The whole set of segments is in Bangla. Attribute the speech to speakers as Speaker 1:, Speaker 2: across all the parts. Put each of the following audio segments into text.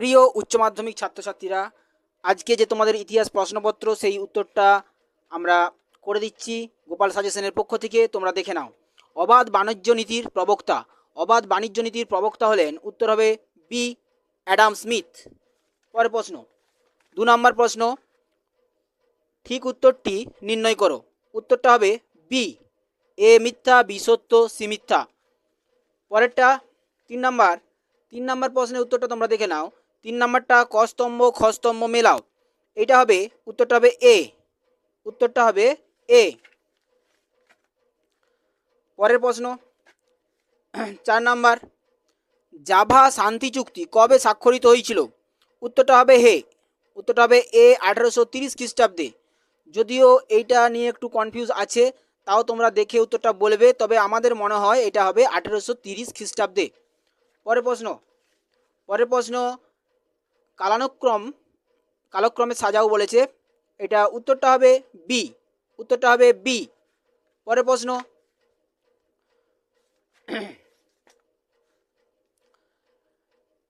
Speaker 1: প্রিয় উচ্চ মাধ্যমিক ছাত্রছাত্রীরা, আজকে যে তোমাদের ইতিহাস প্রশ্নপত্র, সেই উত্তরটা আমরা করে দিচ্ছি গোপাল সাজেশনের পক্ষ থেকে, তোমরা দেখে নাও। অবাধ বাণিজ্য নীতির প্রবক্তা, অবাধ বাণিজ্য নীতির প্রবক্তা হলেন উত্তর হবে বি অ্যাডাম স্মিথ। পরের প্রশ্ন, দু নম্বর প্রশ্ন, ঠিক উত্তরটি নির্ণয় করো। উত্তরটা হবে বি, এ মিথ্যা, বি সত্য, সি মিথ্যা। পরেরটা, তিন নাম্বার তিন নাম্বার প্রশ্নের উত্তরটা তোমরা দেখে নাও। তিন নাম্বারটা কস্তম্ভ, খস্তম্ভ মেলাও। এটা হবে, উত্তরটা হবে এ। উত্তরটা হবে এ। পরের প্রশ্ন। চার নাম্বার। জাভা শান্তি চুক্তি কবে স্বাক্ষরিত হয়েছিল? উত্তরটা হবে হে। উত্তরটা হবে এ আঠারোশো তিরিশ খ্রিস্টাব্দে। যদিও এইটা নিয়ে একটু কনফিউজ আছে, তাও তোমরা দেখে উত্তরটা বলবে, তবে আমাদের মনে হয় এটা হবে আঠেরোশো তিরিশ খ্রিস্টাব্দে। পরের প্রশ্ন। পরের প্রশ্ন কালানুক্রম, কালক্রমে সাজাও বলেছে। এটা উত্তরটা হবে বি উত্তরটা হবে বি পরের প্রশ্ন।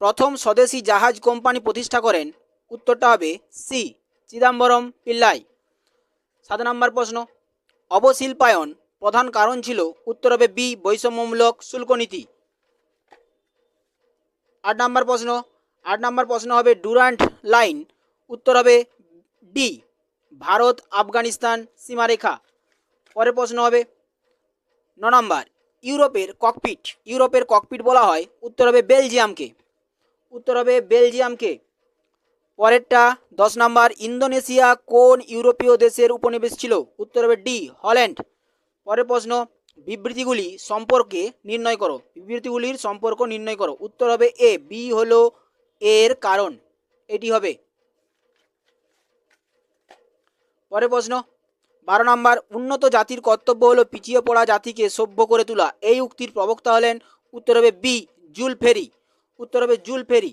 Speaker 1: প্রথম স্বদেশি জাহাজ কোম্পানি প্রতিষ্ঠা করেন, উত্তরটা হবে সি চিদাম্বরম পিল্লাই। সাত নম্বর প্রশ্ন। অবশিল্পায়ন প্রধান কারণ ছিল, উত্তর হবে বি বৈষম্যমূলক শুল্কনীতি। আট নম্বর প্রশ্ন। আট নম্বর প্রশ্ন হবে ডুরান্ট লাইন। উত্তর হবে ডি, ভারত, আফগানিস্তান, সীমারেখা। পরের প্রশ্ন হবে ন নম্বর, ইউরোপের ককপিট ইউরোপের ককপিট বলা হয়। উত্তর হবে বেলজিয়ামকে। উত্তর হবে বেলজিয়ামকে। পরেরটা, দশ নাম্বার, ইন্দোনেশিয়া কোন ইউরোপীয় দেশের উপনিবেশ ছিল? উত্তর হবে ডি, হল্যান্ড। পরের প্রশ্ন, বিবৃতিগুলি সম্পর্কে নির্ণয় করো। বিবৃতিগুলির সম্পর্ক নির্ণয় করো। উত্তর হবে এ, বি হলো এর কারণ। এটি হবে। পরে প্রশ্ন, বারো নম্বর, উন্নত জাতির কর্তব্য হলো পিছিয়ে পড়া জাতিকে সভ্য করে তোলা। এই উক্তির প্রবক্তা হলেন, উত্তর হবে বি, জুল ফেরি। উত্তর হবে জুল ফেরি।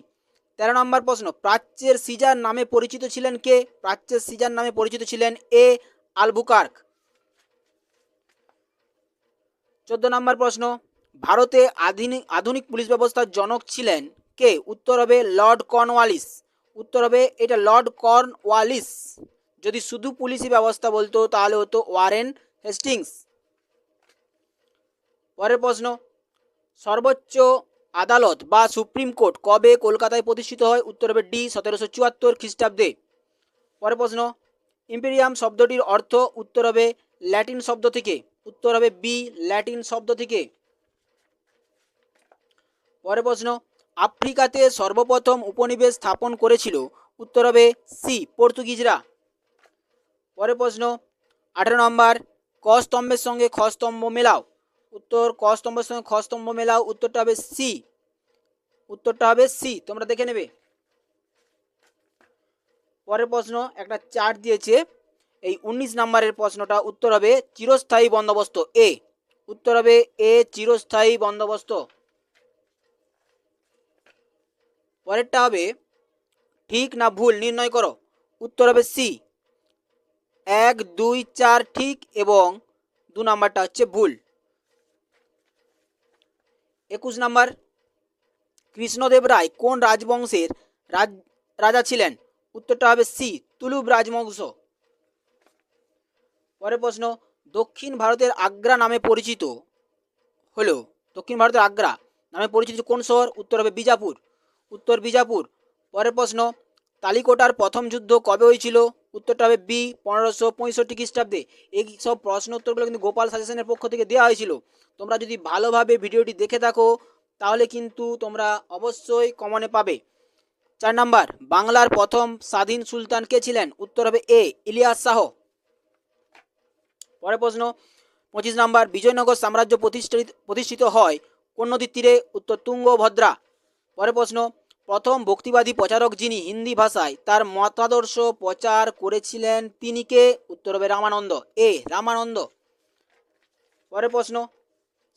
Speaker 1: তেরো নম্বর প্রশ্ন, প্রাচ্যের সিজার নামে পরিচিত ছিলেন কে? প্রাচ্যের সিজার নামে পরিচিত ছিলেন এ, আলবুকার্ক। চোদ্দ নম্বর প্রশ্ন, ভারতে আধুনিক আধুনিক পুলিশ ব্যবস্থার জনক ছিলেন কে? উত্তর হবে লর্ড কর্নওয়ালিস। উত্তর হবে এটা লর্ড কর্নওয়ালিস। যদি শুধু পুলিশি ব্যবস্থা বলতো, তাহলে হতো ওয়ারেন হেস্টিংস। পরের প্রশ্ন, সর্বোচ্চ আদালত বা সুপ্রিম কোর্ট কবে কলকাতায় প্রতিষ্ঠিত হয়? উত্তর হবে ডি, সতেরোশো চুয়াত্তর খ্রিস্টাব্দে। পরের প্রশ্ন, ইম্পেরিয়াম শব্দটির অর্থ উত্তর হবে ল্যাটিন শব্দ থেকে। উত্তর হবে বি, ল্যাটিন শব্দ থেকে। পরের প্রশ্ন আফ্রিকাতে সর্বপ্রথম উপনিবেশ স্থাপন করেছিল উত্তর হবে সি, পর্তুগিজরা। পরের প্রশ্ন, আঠেরো নম্বর ক স্তম্ভের সঙ্গে খ স্তম্ভ মেলাও। উত্তর ক স্তম্ভের সঙ্গে খ স্তম্ভ মেলাও, উত্তরটা হবে সি। উত্তরটা হবে সি, তোমরা দেখে নেবে। পরের প্রশ্ন, একটা চার্ট দিয়েছে, এই উনিশ নম্বরের প্রশ্নটা, উত্তর হবে চিরস্থায়ী বন্দোবস্ত এ। উত্তর হবে এ, চিরস্থায়ী বন্দোবস্ত। পরেরটা হবে, ঠিক না ভুল নির্ণয় করো। উত্তর হবে সি এক, দুই, চার, ঠিক এবং দু নাম্বারটা হচ্ছে ভুল। একুশ নাম্বার, কৃষ্ণদেব রায় কোন রাজবংশের রাজ, রাজা ছিলেন? উত্তরটা হবে সি তুলুব রাজবংশ। পরের প্রশ্ন, দক্ষিণ ভারতের আগ্রা নামে পরিচিত হলো। দক্ষিণ ভারতের আগ্রা নামে পরিচিত কোন শহর? উত্তর হবে বিজাপুর। উত্তর বিজাপুর। পরের প্রশ্ন, তালিকোটার প্রথম যুদ্ধ কবে হয়েছিল? উত্তরটা হবে বি, পনেরোশো পঁয়ষট্টি খ্রিস্টাব্দে। এই সব প্রশ্ন উত্তরগুলো কিন্তু গোপাল সাজেশনের পক্ষ থেকে দেওয়া হয়েছিল। তোমরা যদি ভালোভাবে ভিডিওটি দেখে থাকো, তাহলে কিন্তু তোমরা অবশ্যই কমনে পাবে। চার নাম্বার, বাংলার প্রথম স্বাধীন সুলতান কে ছিলেন? উত্তর হবে এ, ইলিয়াস শাহ। পরের প্রশ্ন, পঁচিশ নাম্বার, বিজয়নগর সাম্রাজ্য প্রতিষ্ঠিত প্রতিষ্ঠিত হয় কোন নদীর তীরে? উত্তর তুঙ্গভদ্রা। পরের প্রশ্ন, প্রথম ভক্তিবাদী প্রচারক যিনি হিন্দি ভাষায় তার মতাদর্শ প্রচার করেছিলেন তিনি কে? উত্তর হবে রামানন্দ। এ, রামানন্দ। পরের প্রশ্ন,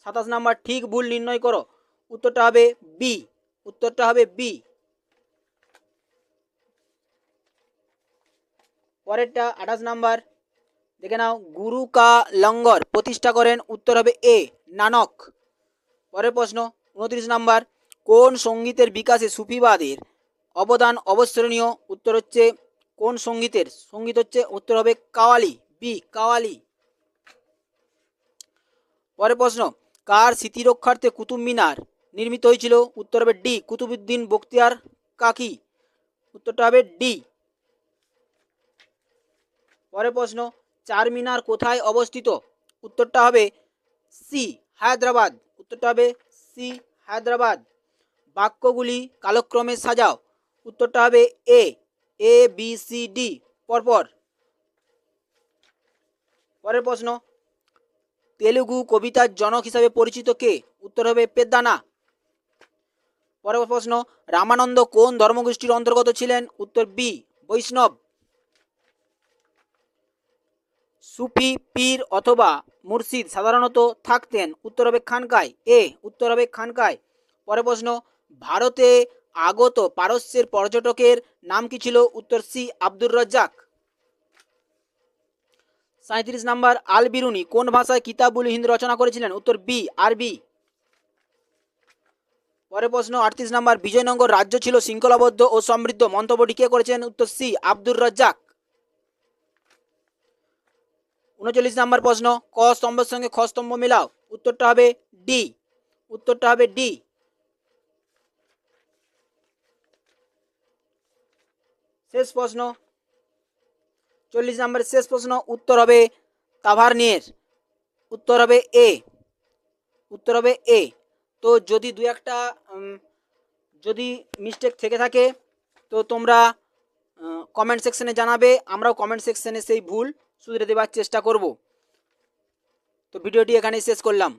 Speaker 1: সাতাশ নাম্বার, ঠিক ভুল নির্ণয় করো। উত্তরটা হবে বি। উত্তরটা হবে বি। পরেরটা, আঠাশ নাম্বার, দেখে নাও, গুরু কা লঙ্গর প্রতিষ্ঠা করেন, উত্তর হবে এ, নানক। পরের প্রশ্ন, উনত্রিশ নাম্বার কোন সঙ্গীতের বিকাশে সুফিবাদের অবদান অবস্মরণীয়? উত্তর হচ্ছে, কোন সঙ্গীতের? সংগীত হচ্ছে, উত্তর হবে কাওয়ালি, বি, কাওয়ালি। পরের প্রশ্ন, কার স্মৃতি রক্ষার্থে কুতুব মিনার নির্মিত হয়েছিল? উত্তর হবে ডি কুতুবুদ্দিন বক্তিয়ার কাকি। উত্তরটা হবে ডি। পরের প্রশ্ন, চার মিনার কোথায় অবস্থিত? উত্তরটা হবে সি, হায়দ্রাবাদ। উত্তরটা হবে সি, হায়দ্রাবাদ। বাক্যগুলি কালক্রমে সাজাও। উত্তরটা হবে A A B C D পরপর। পরের প্রশ্ন, তেলুগু কবিতার জনক হিসাবে পরিচিত কে? উত্তর হবে পেদ্দানা। পরের প্রশ্ন, রামানন্দ কোন ধর্মগোষ্ঠীর অন্তর্গত ছিলেন? উত্তর বি বৈষ্ণব। সুফি, পীর অথবা মুর্শিদ সাধারণত থাকতেন। উত্তর হবে খানকায় এ উত্তর হবে খানকায় পরের প্রশ্ন ভারতে আগত পারস্যের পর্যটকের নাম কি ছিল উত্তর সি, আব্দুর রাজ্জাক? সাঁত্রিশ নাম্বার, আল বিরুনি কোন ভাষায় কিতাবুল হিন্দ রচনা করেছিলেন? উত্তর বি আরবি পরে প্রশ্ন, আটত্রিশ নাম্বার, বিজয়নগর রাজ্য ছিল শৃঙ্খলাবদ্ধ ও সমৃদ্ধ। মন্তব্যটি কে করেছেন? উত্তর সি, আব্দুর রাজ্জাক। উনচল্লিশ নাম্বার প্রশ্ন, ক স্তম্ভের সঙ্গে খ স্তম্ভ মেলাও? উত্তরটা হবে ডি। উত্তরটা হবে ডি। শেষ প্রশ্ন। চল্লিশ নম্বরের শেষ প্রশ্ন, উত্তর হবে তাভারনিয়ের উত্তর হবে এ। উত্তর হবে এ। তো যদি দু একটা যদি মিস্টেক থেকে থাকে, তো তোমরা কমেন্ট সেকশনে জানাবে। আমরাও কমেন্ট সেকশনে সেই ভুল শুধরে দেওয়ার চেষ্টা করব। তো ভিডিওটি এখানেই শেষ করলাম।